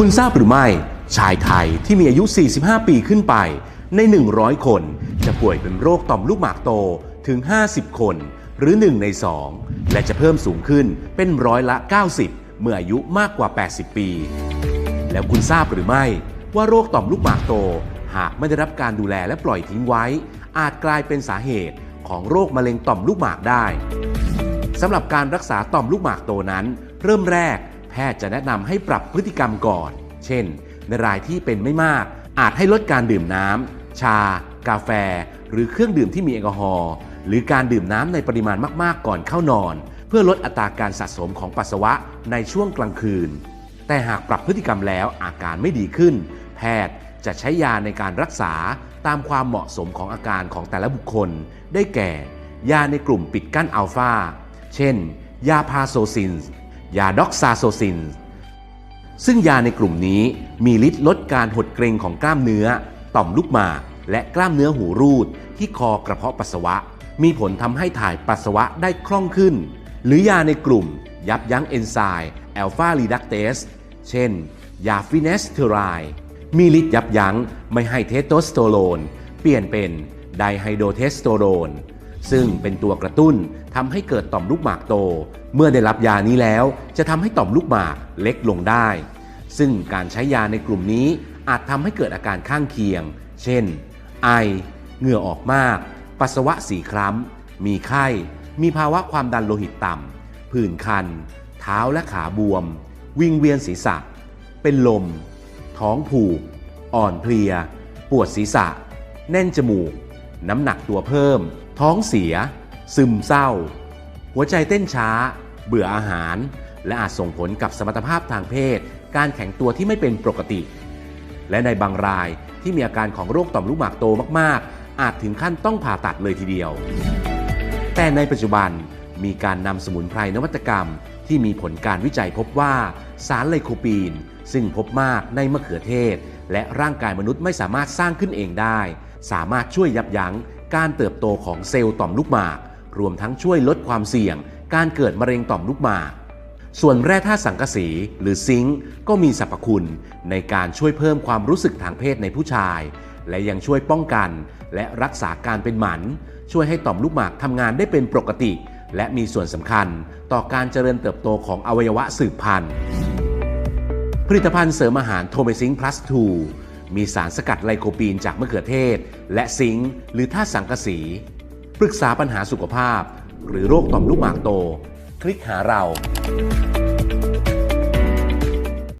คุณทราบหรือไม่ ชายไทยที่มีอายุ 45 ปีขึ้นไป ใน 100 คน จะป่วยเป็นโรคต่อมลูกหมากโตถึง 50 คน หรือ 1 ใน 2 และจะเพิ่มสูงขึ้นเป็นร้อยละ 90 เมื่ออายุมากกว่า 80 ปี แล้วคุณทราบหรือไม่ ว่าโรคต่อมลูกหมากโต หากไม่ได้รับการดูแลและปล่อยทิ้งไว้ อาจกลายเป็นสาเหตุของโรคมะเร็งต่อมลูกหมากได้สำหรับการรักษาต่อมลูกหมากโตนั้น เริ่มแรก พทย์จะแนะนำให้ปรับพฤติกรรมก่อน เช่น ในรายที่เป็นไม่มาก อาจให้ลดการดื่มน้ำชา กาแฟ หรือเครื่องดื่มที่มีแอลกอฮอล์หรือการดื่มน้ำในปริมาณมากๆ ก่อนเข้านอน เพื่อลดอัตราการสะสมของปัสสาวะในช่วงกลางคืน แต่หากปรับพฤติกรรมแล้วอาการไม่ดีขึ้น แพทย์จะใช้ยาในการรักษาตามความเหมาะสมของอาการของแต่ละบุคคล ได้แก่ ยาในกลุ่มปิดกั้นอัลฟาเช่น ยาพาโซซิน ยาด็อกซาโซซิน ซึ่งยาในกลุ่มนี้มีฤทธิ์ลดการหดเกร็งของกล้ามเนื้อ ต่อมลูกหมาก และกล้ามเนื้อหูรูด ที่คอกระเพาะปัสสาวะ มีผลทำให้ถ่ายปัสสาวะได้คล่องขึ้น หรือยาในกลุ่ม ยับยั้งเอนไซม์แอลฟารีดักเตสเช่น ยาฟินเนสเทอไรมีฤทธิ์ยับยั้งไม่ให้เทสโทสเตอโรน เปลี่ยนเป็นไดไฮโดเทสโทโรน ซึ่งเป็นตัวกระตุ้นทำให้เกิดต่อมลูกหมากโต เมื่อได้รับยานี้แล้ว จะทำให้ต่อมลูกหมากเล็กลงได้ ซึ่งการใช้ยาในกลุ่มนี้อาจทำให้เกิดอาการข้างเคียง เช่น ไอ เหงื่อออกมาก ปัสสาวะสีคล้ำ มีไข้ มีภาวะความดันโลหิตต่ำผื่นคัน เท้าและขาบวม วิงเวียนศีรษะ เป็นลม ท้องผูก อ่อนเพลีย ปวดศีรษะ แน่นจมูก น้ำหนักตัวเพิ่ม ท้องเสีย ซึมเศร้า หัวใจเต้นช้า เบื่ออาหาร และอาจส่งผลกับสมรรถภาพทางเพศ การแข็งตัวที่ไม่เป็นปกติ และในบางรายที่มีอาการของโรคต่อมลูกหมากโตมาก ๆ อาจถึงขั้นต้องผ่าตัดเลยทีเดียว แต่ในปัจจุบันมีการนำสมุนไพรนวัตกรรม ที่มีผลการวิจัยพบว่าสารไลโคปีน ซึ่งพบมากในมะเขือเทศ และร่างกายมนุษย์ไม่สามารถสร้างขึ้นเองได้ สามารถช่วยยับยั้งการเติบโตของเซลล์ต่อมลูกหมาก รวมทั้งช่วยลดความเสี่ยง การเกิดมะเร็งต่อมลูกหมาก ส่วนแร่ธาตุสังกะสีหรือซิงค์ก็มีสรรพคุณ ในการช่วยเพิ่มความรู้สึกทางเพศในผู้ชาย และยังช่วยป้องกัน และรักษาการเป็นหมัน ช่วยให้ต่อมลูกหมากทำงานได้เป็นปกติ และมีส่วนสำคัญ ต่อการเจริญเติบโตของอวัยวะสืบพันธุ์ผลิตภัณฑ์เสริมอาหารโทเมซิง plus 2 มีสารสกัดไลโคปีนจากมะเขือเทศ และซิงค์หรือธาตุสังกะสี ปรึกษาปัญหาสุขภาพ หรือโรคต่อมลูกหมากโต คลิกหาเรา